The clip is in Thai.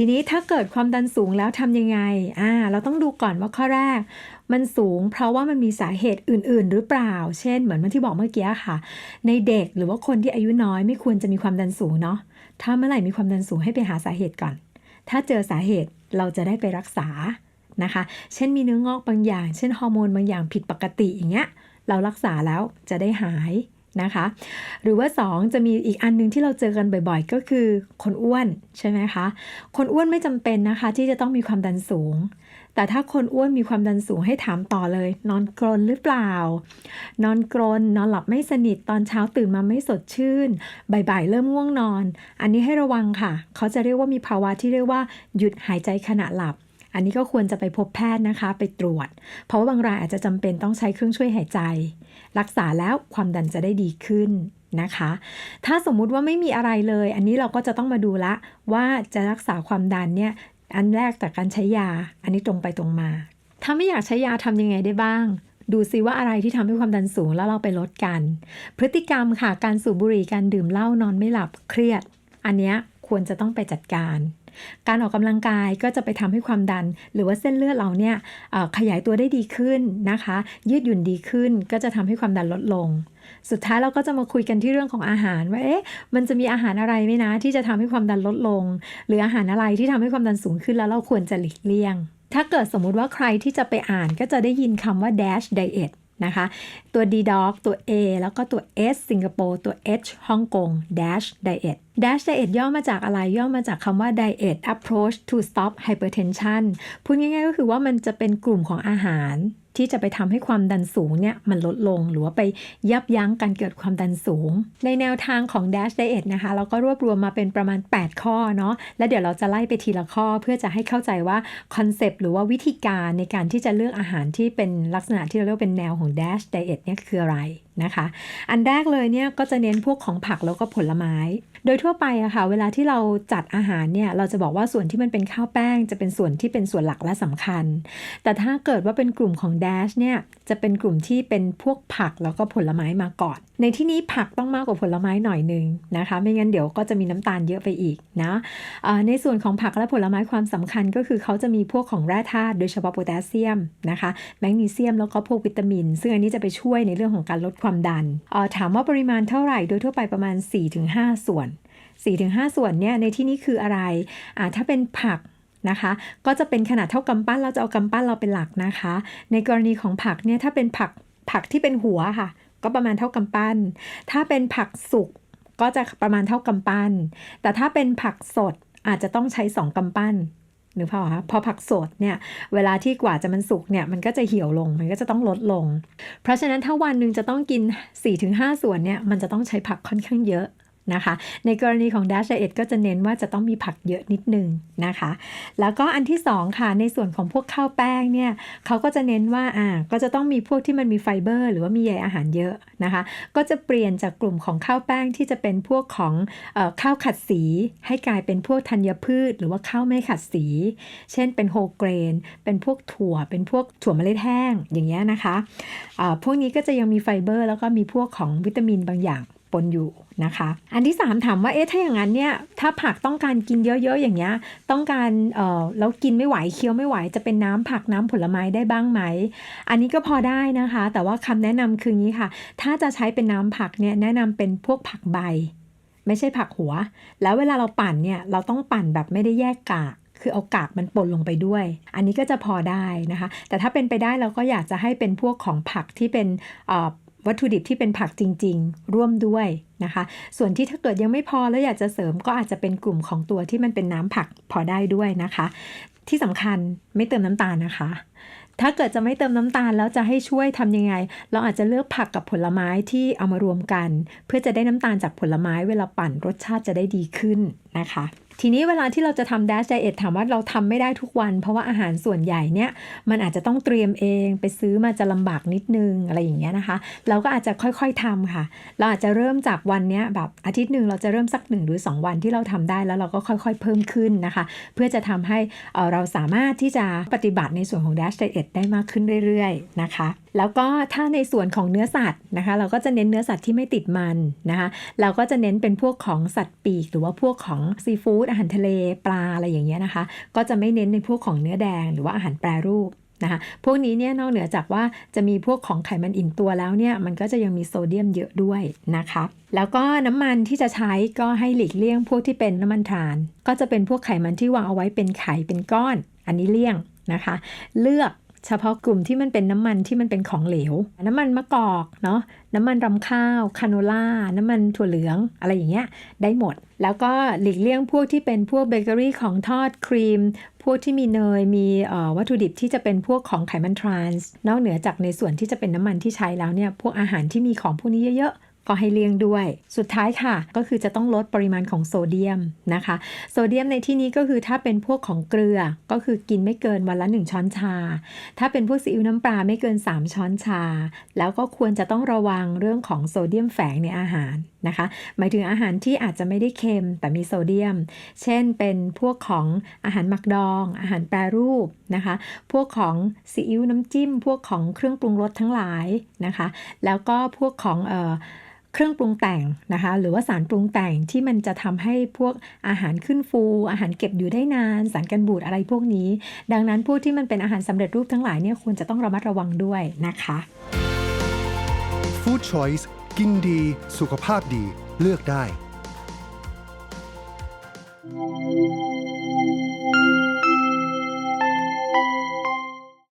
ทีนี้ถ้าเกิดความดันสูงแล้วทำยังไงอ่าเราต้องดูก่อนว่าข้อแรก มันสูงเพราะว่ามันมีสาเหตุอื่น ๆ หรือเปล่า เช่น เหมือนที่บอกเมื่อกี้ค่ะ ในเด็กหรือว่าคนที่อายุน้อยไม่ควรจะมีความดันสูงเนาะถ้าเมื่อไหร่มีความดันสูงให้ไปหาสาเหตุก่อน ถ้าเจอสาเหตุเราจะได้ไปรักษานะคะ เช่นมีเนื้องอกบางอย่าง เช่นฮอร์โมนบางอย่างผิดปกติอย่างเงี้ย เรารักษาแล้วจะได้หาย นะคะ หรือว่า 2 จะมีอีกอันหนึงที่เราเจอกันบ่อยๆ ก็คือคนอ้วนใช่ไหมคะ คนอ้วนไม่จำเป็นนะคะ ที่จะต้องมีความดันสูง แต่ถ้าคนอ้วนมีความดันสูงให้ถามต่อเลย นอนกรนหรือเปล่า นอนกรนนอนหลับไม่สนิทตอนเช้าตื่นมาไม่สดชื่นบ่ายๆเริ่มง่วงนอน อันนี้ให้ระวังค่ะ เขาจะเรียกว่ามีภาวะที่เรียกว่าหยุดหายใจขณะหลับ อันนี้ก็ควรจะไปพบแพทย์นะคะไปตรวจ เพราะว่าบางรายอาจจะจำเป็นต้องใช้เครื่องช่วยหายใจ รักษาแล้วความดันจะได้ดีขึ้นนะคะ ถ้าสมมุติว่าไม่มีอะไรเลย อันนี้เราก็จะต้องมาดูละว่าจะรักษาความดันเนี่ยอันแรกจากการใช้ยา อันนี้ตรงไปตรงมา ถ้าไม่อยากใช้ยาทำยังไงได้บ้าง ดูซิว่าอะไรที่ทำให้ความดันสูงแล้วเราไปลดกัน พฤติกรรมค่ะ การสูบบุหรี่ การดื่มเหล้านอนไม่หลับ เครียด อันเนี้ยควรจะต้องไปจัดการ การออกกำลังกายก็จะไปทำให้ความดัน หรือว่าเส้นเลือดเราเนี่ยขยายตัวได้ดีขึ้นนะคะ ยืดหยุ่นดีขึ้น ก็จะทำให้ความดันลดลง สุดท้ายเราก็จะมาคุยกันที่เรื่องของอาหารว่าเอ๊ะมันจะมีอาหารอะไรไหมนะ ที่จะทำให้ความดันลดลง หรืออาหารอะไรที่ทำให้ความดันสูงขึ้นแล้วเราควรจะหลีกเลี่ยง ถ้าเกิดสมมุติว่าใครที่จะไปอ่านก็จะได้ยินคำว่า dash diet นะคะ ตัว D dog ตัว A แล้วก็ตัว S สิงคโปร์ตัว H ฮ่องกง dash diet dash diet ย่อมาจากอะไรย่อมาจากคำว่า diet approach to stop hypertension พูดง่ายๆก็คือว่ามันจะเป็นกลุ่มของอาหาร ที่จะไปทำให้ความดันสูงเนี่ยมันลดลง หรือว่าไปยับยั้งการเกิดความดันสูง ในแนวทางของ Dash Diet นะคะเราก็รวบรวมมาเป็นประมาณ 8 ข้อเนาะแล้วเดี๋ยวเราจะไล่ไปทีละข้อเพื่อจะให้เข้าใจว่าคอนเซปต์หรือว่าวิธีการในการที่จะเลือกอาหารที่เป็นลักษณะที่เราเรียกเป็นแนวของ Dash Diet เนี่ยคืออะไร นะคะ อันแรกเลยเนี่ยก็จะเน้นพวกของผักแล้วก็ผลไม้ โดยทั่วไปอะค่ะ เวลาที่เราจัดอาหารเนี่ยเราจะบอกว่าส่วนที่มันเป็นข้าวแป้ง จะเป็นส่วนที่เป็นส่วนหลักและสำคัญ แต่ถ้าเกิดว่าเป็นกลุ่มของ Dash เนี่ยจะเป็นกลุ่มที่เป็นพวกผักแล้วก็ผลไม้มาก่อน ในที่นี้ผักต้องมากกว่าผลไม้หน่อยหนึงนะคะ ไม่งั้นเดี๋ยวก็จะมีน้ำตาลเยอะไปอีกนะในส่วนของผักและผลไม้ความสำคัญก็คือเขาจะมีพวกของแร่ธาตุโดยเฉพาะโพแทสเซียมนะคะแมกนีเซียมแล้วก็พวกวิตามิน ซึ่งอันนี้จะไปช่วยในเรื่องของการลดความดันเอ่อถามว่าปริมาณเท่าไหร่โดยทั่วไปประมาณ 4-5 ส่วน 4-5 ส่วนเนี่ยในที่นี้คืออะไรถ้าเป็นผักนะคะ ก็จะเป็นขนาดเท่ากำปั้นเราจะเอากำปั้นเราเป็นหลักนะคะ ในกรณีของผักเนี่ยถ้าเป็นผักผักที่เป็นหัวค่ะ ก็ประมาณเท่ากำปั้น ถ้าเป็นผักสุกก็จะประมาณเท่ากำปั้น แต่ถ้าเป็นผักสดอาจจะต้องใช้สองกำปั้น นึกภาพคะพอผักสดเนี่ยเวลาที่กว่าจะมันสุกเนี่ยมันก็จะเหี่ยวลงมันก็จะต้องลดลง เพราะฉะนั้นถ้าวันหนึ่งจะต้องกิน 4-5 ส่วนเนี่ยมันจะต้องใช้ผักค่อนข้างเยอะ นะคะ ในกรณีของ Dash Diet ก็จะเน้นว่าจะต้องมีผักเยอะนิดนึงนะคะ แล้วก็อันที่2ค่ะในส่วนของพวกข้าวแป้งเนี่ยเขาก็จะเน้นว่าอ่าก็จะต้องมีพวกที่มันมีไฟเบอร์ หรือว่ามีใยอาหารเยอะนะคะ ก็จะเปลี่ยนจากกลุ่มของข้าวแป้งที่จะเป็นพวกของอข้าวขัดสี ให้กลายเป็นพวกธัญพืช หรือว่าข้าวไม่ขัดสี เช่นเป็นโฮเกรน เป็นพวกถั่ว เป็นพวกถั่วเมล็ดแห้งอย่างเงี้ยนะคะอ่าพวกนี้ก็จะยังมีไฟเบอร์ แล้วก็มีพวกของวิตามินบางอย่าง ปนอยู่นะคะ อันที่ 3 ถามว่าเอ๊ะถ้าอย่างนั้นเนี่ยถ้าผักต้องการกินเยอะๆอย่างเงี้ยต้องการเอ่อแล้วกินไม่ไหวเคี้ยวไม่ไหวจะเป็นน้ำผักน้ำผลไม้ได้บ้างไหม อันนี้ก็พอได้นะคะ แต่ว่าคำแนะนำคืองี้ค่ะ ถ้าจะใช้เป็นน้ำผักเนี่ยแนะนำเป็นพวกผักใบ ไม่ใช่ผักหัว แล้วเวลาเราปั่นเนี่ยเราต้องปั่นแบบไม่ได้แยกกากคือเอากากมันปนลงไปด้วย อันนี้ก็จะพอได้นะคะ แต่ถ้าเป็นไปได้เราก็อยากจะให้เป็นพวกของผักที่เป็นเอ่อ วัตถุดิบที่เป็นผักจริง ๆ ร่วมด้วยนะคะ ส่วนที่ถ้าเกิดยังไม่พอแล้วอยากจะเสริมก็อาจจะเป็นกลุ่มของตัวที่มันเป็นน้ำผักพอได้ด้วยนะคะ ที่สำคัญไม่เติมน้ำตาลนะคะถ้าเกิดจะไม่เติมน้ำตาลแล้วจะให้ช่วยทำยังไง เราอาจจะเลือกผักกับผลไม้ที่เอามารวมกัน เพื่อจะได้น้ำตาลจากผลไม้เวลาปั่นรสชาติจะได้ดีขึ้นนะคะ ทีนี้เวลาที่เราจะทำ Dash Diet ถามว่าเราทำไม่ได้ทุกวัน เพราะว่าอาหารส่วนใหญ่เนี่ยมันอาจจะต้องเตรียมเองไปซื้อมาจะลำบากนิดนึงอะไรอย่างเงี้ยนะคะ เราก็อาจจะค่อยๆทำค่ะ เราอาจจะเริ่มจากวันเนี้ยแบบอาทิตย์หนึ่งเราจะเริ่มสักหนึ่งหรือ2 วันที่เราทำได้แล้วเราก็ค่อยๆเพิ่มขึ้นนะคะ เพื่อจะทำให้เเราสามารถที่จะปฏิบัติในส่วนของ Dash Diet ได้มากขึ้นเรื่อยๆนะคะแล้วก็ถ้าในส่วนของเนื้อสัตว์นะคะ เราก็จะเน้นเนื้อสัตว์ที่ไม่ติดมันนะคะ เราก็จะเน้นเป็นพวกของสัตว์ปีก หรือว่าพวกของซีฟู้ดอาหารทะเลปลาอะไรอย่างเงี้ยนะคะ ก็จะไม่เน้นในพวกของเนื้อแดงหรือว่าอาหารแปรรูปนะคะพวกนี้เนี่ยนอกเหนือจากว่าจะมีพวกของไขมันอิ่มตัวแล้วเนี่ยมันก็จะยังมีโซเดียมเยอะด้วยนะคะ แล้วก็น้ำมันที่จะใช้ก็ให้หลีกเลี่ยงพวกที่เป็นน้ำมันทาน ก็จะเป็นพวกไขมันที่วางเอาไว้เป็นไข่เป็นก้อน อันนี้เลี่ยงนะคะ เลือก เฉพาะกลุ่มที่มันเป็นน้ำมันที่มันเป็นของเหลว น้ำมันมะกอกเนาะน้ำมันรำข้าวคาโนล่าน้ำมันถั่วเหลืองอะไรอย่างเงี้ยได้หมด แล้วก็หลีกเลี่ยงพวกที่เป็นพวกเบเกอรี่ของทอดครีม พวกที่มีเนยมีวัตถุดิบที่จะเป็นพวกของไขมันทรานส์นอกเหนือจากในส่วนที่จะเป็นน้ำมันที่ใช้แล้วเนี่ยพวกอาหารที่มีของพวกนี้เยอะๆ ก็ให้เลี่ยงด้วย สุดท้ายค่ะ ก็คือจะต้องลดปริมาณของโซเดียมนะคะ โซเดียมในที่นี้ก็คือถ้าเป็นพวกของเกลือก็คือกินไม่เกินวันละ 1 ช้อนชา ถ้าเป็นพวกซีอิ๊วน้ำปลาไม่เกิน 3 ช้อนชา แล้วก็ควรจะต้องระวังเรื่องของโซเดียมแฝงในอาหารนะคะ หมายถึงอาหารที่อาจจะไม่ได้เค็มแต่มีโซเดียม เช่นเป็นพวกของอาหารหมักดอง อาหารแปรรูปนะคะ พวกของซีอิ๊วน้ำจิ้ม พวกของเครื่องปรุงรสทั้งหลายนะคะ แล้วก็พวกของเอ่อ เครื่องปรุงแต่งนะคะหรือว่าสารปรุงแต่งที่มันจะทำให้พวกอาหารขึ้นฟู อาหารเก็บอยู่ได้นาน สารกันบูดอะไรพวกนี้ ดังนั้นพวกที่มันเป็นอาหารสำเร็จรูปทั้งหลายเนี่ยควรจะต้องระมัดระวังด้วยนะคะ Food Choice กินดี สุขภาพดีเลือกได้